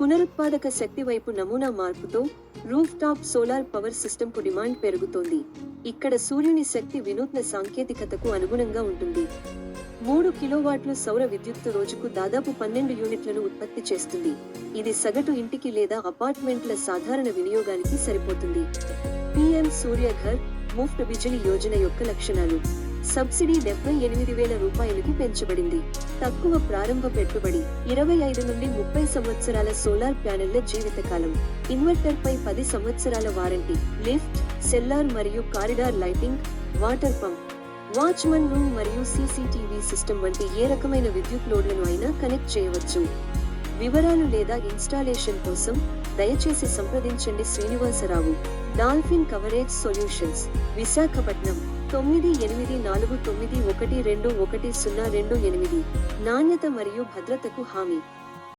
పునరుత్పాదక శక్తి వైపు నమూనా మార్పుతో రూఫ్ టాప్ సోలార్ పవర్ సిస్టమ్కు డిమాండ్ పెరుగుతోంది. ఇక్కడ సూర్యుని శక్తి వినూత్న సాంకేతికతకు అనుగుణంగా ఉంటుంది. మూడు కిలోవాట్లు సౌర విద్యుత్తు రోజుకు దాదాపు పన్నెండు యూనిట్లను ఉత్పత్తి చేస్తుంది. ఇది సగటు ఇంటికి లేదా అపార్ట్మెంట్ల సాధారణ వినియోగానికి సరిపోతుంది. పిఎం సూర్యఘర్ ముఫ్ట్ బిజిలీ యోజన యొక్క లక్షణాలు. సబ్సిడీ డెబ్బై ఎనిమిది వేల రూపాయలకు పెంచబడింది. తక్కువ ప్రారంభ పెట్టుబడి ఇరవై ఐదు నుండి ముప్పై సంవత్సరాల సోలార్ ప్యానెళ్ళ జీవితకాలం. ఇన్వర్టర్ పై పది సంవత్సరాల వారంటీ లిఫ్ట్ సెల్లార్ మరియు corridor lighting water pump. Watchman room మరియు సీసీటీవీ సిస్టమ్ వంటి ఏ రకమైన విద్యుత్ లోడ్లను అయినా కనెక్ట్ చేయవచ్చు. వివరాలు లేదా ఇన్స్టాలేషన్ కోసం దయచేసి సంప్రదించండి Srinivasarao. Dolphin coverage solutions. Visakhapatnam తొమ్మిది ఎనిమిది నాలుగు తొమ్మిది ఒకటి రెండు ఒకటి సున్నా రెండు ఎనిమిది. నాణ్యత మరియు భద్రతకు హామీ.